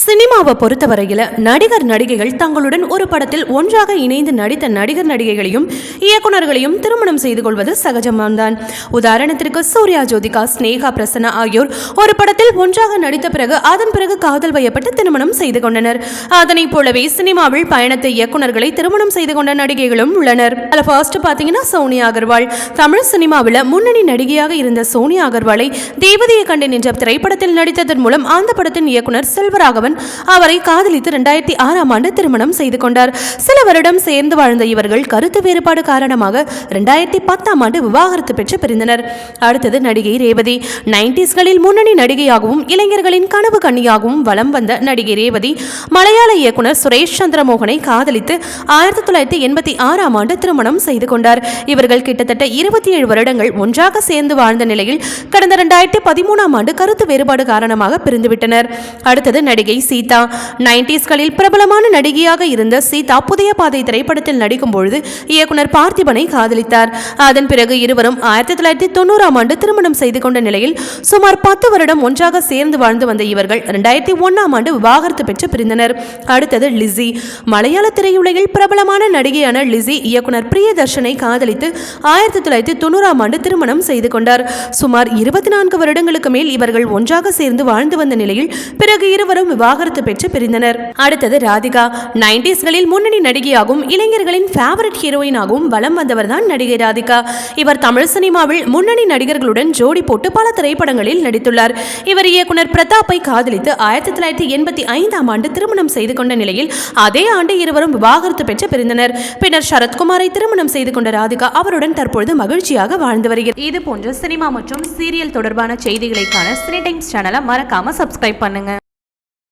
சினிமாவை பொறுத்தவரையில் நடிகர் நடிகைகள் தங்களுடன் ஒரு படத்தில் ஒன்றாக இணைந்து நடித்த நடிகர் நடிகைகளையும் இயக்குனர்களையும் திருமணம் செய்து கொள்வது சகஜமான்தான் உதாரணத்திற்கு சூர்யா ஜோதிகா ஸ்னேகா பிரசன்னா ஆகியோர் ஒரு படத்தில் ஒன்றாக நடித்த பிறகு அதன் பிறகு காதல் வயப்பட்டு திருமணம் செய்து கொண்டனர். அதனைப் போலவே சினிமாவில் பயணத்தை இயக்குனர்களை திருமணம் செய்து கொண்ட நடிகைகளும் உள்ளனர். அதில் ஃபர்ஸ்ட் பார்த்தீங்கன்னா சோனியா அகர்வால். தமிழ் சினிமாவில் முன்னணி நடிகையாக இருந்த சோனியா அகர்வாலை தேவதையை கண்டு நின்ற திரைப்படத்தில் நடித்ததன் மூலம் அந்த படத்தின் இயக்குனர் செல்வராகவன் அவன் அவரை காதலித்து இரண்டாயிரத்தி ஆறாம் ஆண்டு திருமணம் செய்து கொண்டார். சில வருடம் சேர்ந்து வாழ்ந்த இவர்கள் கருத்து வேறுபாடு காரணமாக இரண்டாயிரத்தி பத்தாம் ஆண்டு விவாகரத்து பெற்று பிரிந்தனர். அடுத்தது நடிகை ரேவதி. நைன்டிஸ்களில் முன்னணி நடிகையாகவும் இளைஞர்களின் கனவு கண்ணியாகவும் வலம் வந்த நடிகை ரேவதி மலையாள இயக்குனர் சுரேஷ் சந்திரமோகனை காதலித்து ஆயிரத்தி தொள்ளாயிரத்தி எண்பத்தி ஆறாம் ஆண்டு திருமணம் செய்து கொண்டார். இவர்கள் கிட்டத்தட்ட இருபத்தி ஏழு வருடங்கள் ஒன்றாக சேர்ந்து வாழ்ந்த நிலையில் கடந்த இரண்டாயிரத்தி பதிமூணாம் ஆண்டு கருத்து வேறுபாடு காரணமாக பிரிந்துவிட்டனர். அடுத்தது நடிகை சீதா. நைன்டிஸ்களில் பிரபலமான நடிகையாக இருந்த சீதா புதிய பாதை திரைப்படத்தில் நடிக்கும் பொழுது இயக்குனர் பார்த்திபனை காதலித்தார். அதன் பிறகு இருவரும் ஆயிரத்தி தொள்ளாயிரத்தி தொண்ணூறாம் ஆண்டு திருமணம் செய்து கொண்ட நிலையில் சுமார் பத்து வருடம் ஒன்றாக சேர்ந்து வாழ்ந்து வந்த இவர்கள் இரண்டாயிரத்தி ஒன்னாம் ஆண்டு விவாகரத்து பெற்று பிரிந்தனர். அடுத்தது லிஸி மலையாள திரையுலகில் பிரபலமான நடிகையான லிஸி இயக்குனர் பிரியதர்ஷனை காதலித்து ஆயிரத்தி தொள்ளாயிரத்தி தொண்ணூறாம் ஆண்டு திருமணம் செய்து கொண்டார். சுமார் இருபத்தி நான்கு வருடங்களுக்கு மேல் இவர்கள் ஒன்றாக சேர்ந்து வாழ்ந்து வந்த நிலையில் பிறகு இருவரும் விவாகரத்து பெற்று பிரிந்தனர். அடுத்தது ராதிகா. நைன்டிஸ்களில் முன்னணி நடிகையாகவும் இளைஞர்களின் ஃபேவரட் ஹீரோயினாகவும் வலம் வந்தவர் தான் நடிகை ராதிகா. இவர் தமிழ் சினிமாவில் முன்னணி நடிகர்களுடன் ஜோடி போட்டு பல திரைப்படங்களில் நடித்துள்ளார். இவர் இயக்குனர் பிரதாப்பை காதலித்து ஆயிரத்தி தொள்ளாயிரத்தி எண்பத்தி ஐந்தாம் ஆண்டு திருமணம் செய்து கொண்ட நிலையில் அதே ஆண்டு இருவரும் விவாகரத்து பெற்று பிரிந்தனர். பின்னர் சரத்குமாரை திருமணம் செய்து கொண்ட ராதிகா அவருடன் தற்பொழுது மகிழ்ச்சியாக வாழ்ந்து வருகிறார். இது போன்ற சினிமா மற்றும் சீரியல் தொடர்பான செய்திகளைக்கான சினி டைம்ஸ் சேனலை மறக்காம சப்ஸ்கிரைப் பண்ணுங்க.